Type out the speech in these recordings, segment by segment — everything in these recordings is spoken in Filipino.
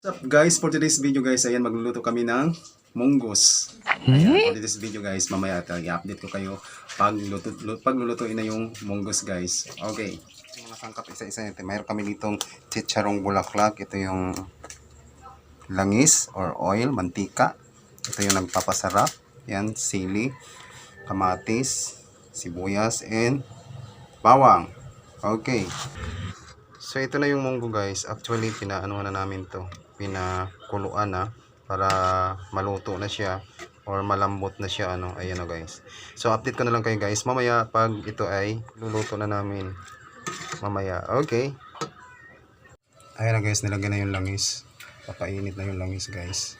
What's up guys, for today's video guys, ayan magluluto kami ng munggos. Ayan, for today's video guys, mamaya tayo i-update ko kayo pag, luto, lu- pag lulutuin na yung munggos guys. Okay. Mga sangkap isa-isa nito. Mayroon kami ditong chicharong bulaklak. Ito yung langis or oil, mantika. Ito yung nagpapasarap. Yan, sili, kamatis, sibuyas, and bawang. Okay. So ito na yung munggo guys. Actually pinaano na namin to. Pinakuluan na para maluto na siya or malambot na siya ano. Ayan na guys. So update ko na lang kayo guys. Mamaya pag ito ay luluto na namin. Mamaya. Okay. Ayan na guys, nilagyan na yung langis. Papainit na yung langis guys.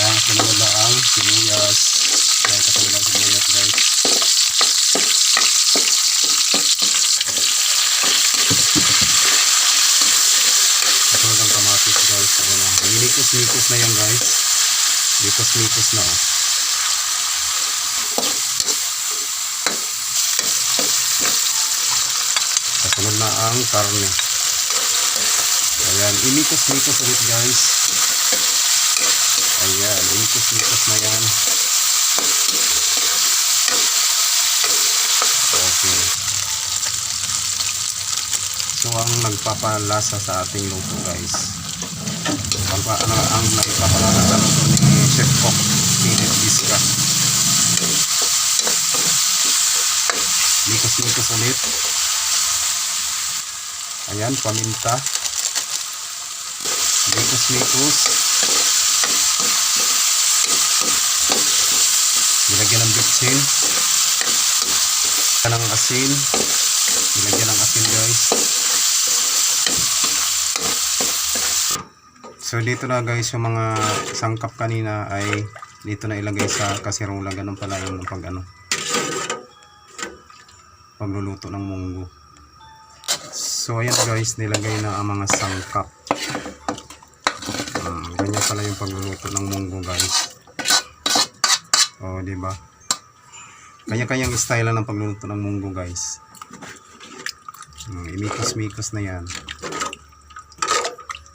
Ayan, kasunod na ang sibuyas. Ayan, kasunod ang sibuyas guys. Kasunod ang kamatis guys. Ayan na. Linikos-likos na yan guys. Likos-likos na. oh. Kasunod na ang karne. Ayan, inikos-likos ulit guys. Ayan, ikos-ikos na yan. Okay. So, ang nagpapalasa sa ating luto, guys. Ang, ang nagpapalasa sa luto ni Chef Cook, Philip Vizca. Likos-likos ulit. Ayan, paminta. Likos-likos. Nilagyan ng bitsin. Ng asin. Nilagyan ng asin guys. So dito na guys yung mga sangkap kanina ay dito na ilagay sa kasirola. Ganun pala yung pag ano. Pagluluto ng munggo. So ayan guys nilagay na ang mga sangkap. Hmm, ganyan pala yung pagluluto ng munggo guys. Oh, di ba? Kanya-kanyang style lang ng pagluluto ng munggo, guys. Hmm, imikos-mikos na 'yan.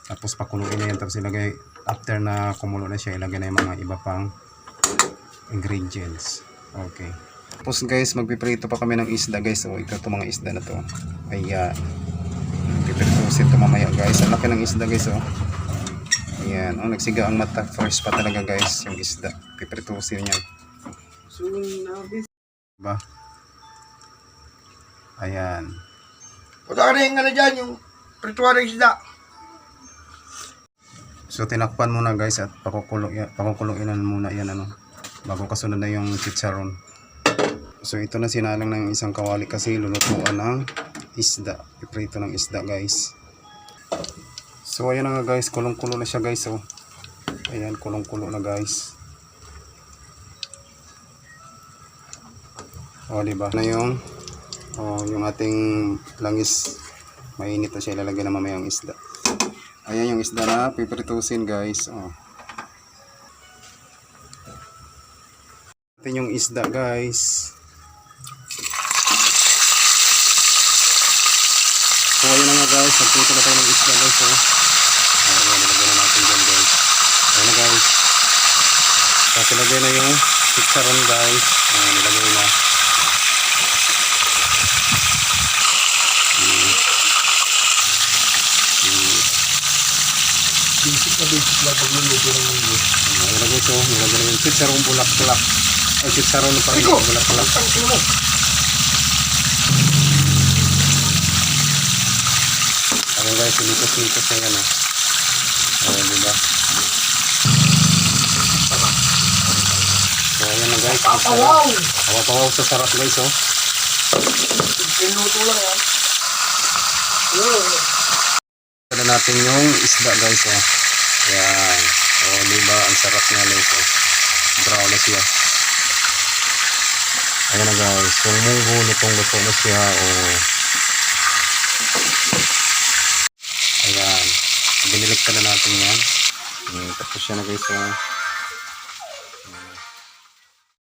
Tapos pakuluin na 'yan tapos ilagay after na kumulo na siya, ilagay na yung mga iba pang ingredients. Okay. Tapos guys, magpiprito pa kami ng isda, guys. Oh, ito to mga isda na to. Ayan. Pipritusin to mamaya, guys. Ang laki ng isda, guys, oh. Ayan, oh, nagsiga ang mata. First pa talaga guys, yung isda. Pipritusin niya. Ba? Ayan. Punta ka rin ano dyan, yung prituan ng isda. So tinakpan muna guys at pakukuluin na muna yan ano bago kasunod na yung chicharon. So ito na sinalang ng isang kawali kasi lulutuan ng isda. Piprito ng isda guys. So ayan na nga guys, kulong-kulo na siya guys oh. Ayan, kulong-kulo na guys. O, di ba? Na yung oh, yung ating langis mainit na siya ilalagay na mamaya ang isda. Ayan yung isda na pipritusin guys. Oh. Atin yung isda guys. So ayan na nga guys. Nagprito na tayo ng isda guys. Oh. Ayan, nilagay na natin dyan guys. Ayan na guys. Tapos ilagay na yung chicharon guys. Ayan, nilagay na. Basic na basic lang pagluluto ng mundo. Nilagay ito, nilagay na yung chicharong bulak-bulak. Ay, chicharon na pala Rico! bulak-bulak. Ang sino mo? Ayan guys, litos-litos na yan oh. Ayan, diba? So, ayan na guys. Papawaw! Awa-pawaw sa sarap guys oh. Pinuto lang yan. Ito na natin yung isda guys oh. Ayan. Oh, diba? Ang sarap niya guys oh. Brown na siya. Ayan na guys. Yung munggo, lutong-luto na siya oh. Ayan. Binilig ka na natin yan. Ayan, tapos siya na guys. Oh.